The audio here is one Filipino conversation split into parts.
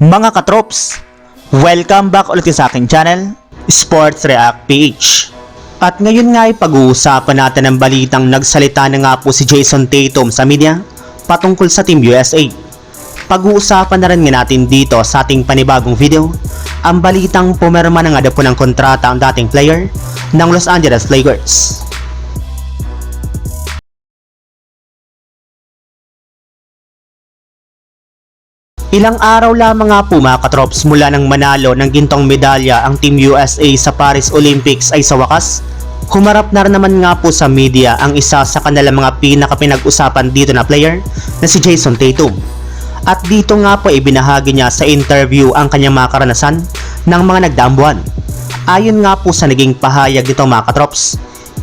Mga katrops, welcome back ulit sa aking channel, Sports React PH. At ngayon nga ay pag-uusapan natin ang balitang nagsalita na nga po si Jason Tatum sa media patungkol sa Team USA. Pag-uusapan na rin nga natin dito sa ating panibagong video ang balitang pumirma na nga po ng kontrata ang dating player ng Los Angeles Lakers. Ilang araw lamang nga po mga katrops mula nang manalo ng gintong medalya ang Team USA sa Paris Olympics ay sa wakas, humarap na naman nga po sa media ang isa sa kanilang mga pinakapinag-usapan dito na player na si Jason Tatum. At dito nga po ibinahagi niya sa interview ang kanyang mga karanasan ng mga nagdaang buwan. Ayon nga po sa naging pahayag nito mga katrops,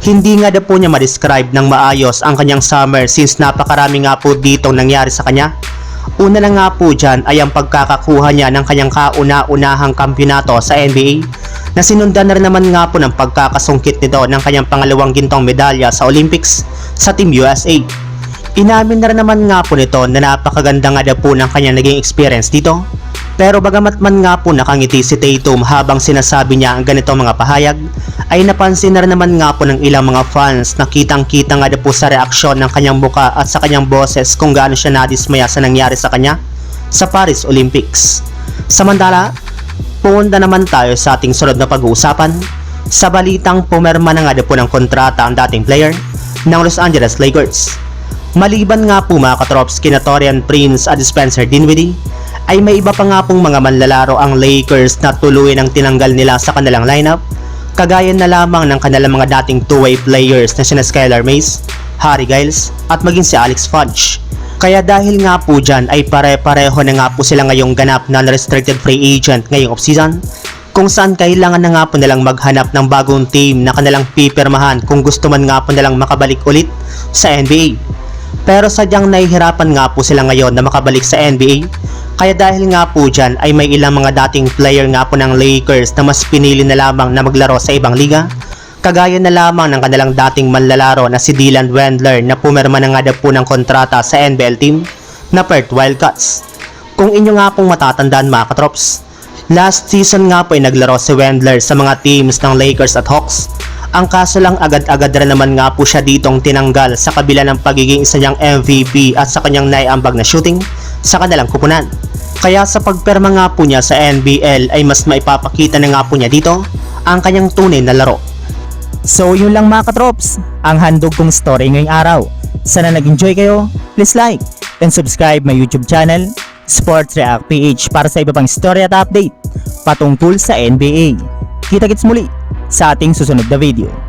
hindi nga daw po niya ma-describe ng maayos ang kanyang summer since napakarami nga po ditong nangyari sa kanya Una na nga po dyan ay ang pagkakakuha niya ng kanyang kauna-unahang kampyonato sa NBA na sinundan na rin naman nga po ng pagkakasungkit nito ng kanyang pangalawang gintong medalya sa Olympics sa Team USA. Inamin na rin naman nga po nito na napakaganda nga daw po ng kanyang naging experience dito. Pero bagamat man nga po nakangiti si Tatum habang sinasabi niya ang ganitong mga pahayag, ay napansin na naman nga po ng ilang mga fans na kitang-kita nga po sa reaksyon ng kanyang muka at sa kanyang boses kung gaano siya nadismaya sa nangyari sa kanya sa Paris Olympics. Samantala, pumunta naman tayo sa ating sunod na pag-uusapan sa balitang pumerma na nga po ng kontrata ang dating player ng Los Angeles Lakers. Maliban nga po mga katrops kina Torian Prince at Spencer Dinwiddie, ay may iba pa nga pong mga manlalaro ang Lakers na tuluyan ang tinanggal nila sa kanilang lineup, kagaya na lamang ng kanilang mga dating two-way players na sina Skylar Mays, Harry Giles, at maging si Alex Fudge. Kaya dahil nga po dyan ay pare-pareho na nga po sila ngayong ganap na unrestricted free agent ngayong offseason, kung saan kailangan na nga po nilang maghanap ng bagong team na kanilang pipirmahan kung gusto man nga po nilang makabalik ulit sa NBA. Pero sadyang nahihirapan nga po sila ngayon na makabalik sa NBA. Kaya dahil nga po dyan ay may ilang mga dating player nga po ng Lakers na mas pinili na lamang na maglaro sa ibang liga. Kagaya na lamang ng kanilang dating manlalaro na si Dylan Wendler na pumirma na nga daw po ng kontrata sa NBL team na Perth Wildcats. Kung inyo nga pong matatandaan mga katrops, last season nga po ay naglaro si Wendler sa mga teams ng Lakers at Hawks ang kaso lang agad-agad rin naman nga po siya ditong tinanggal sa kabila ng pagiging isa niyang MVP at sa kanyang naiambag na shooting sa kanilang kupunan. Kaya sa pagperma nga po niya sa NBL ay mas maipapakita na nga po niya dito ang kanyang tunay na laro. So yun lang mga katrops, ang handog kong story ngayong araw. Sana nag-enjoy kayo, please like and subscribe my YouTube channel, Sports React PH para sa iba pang story at update patungkol sa NBA. Kita-kits muli sa ating susunod na video.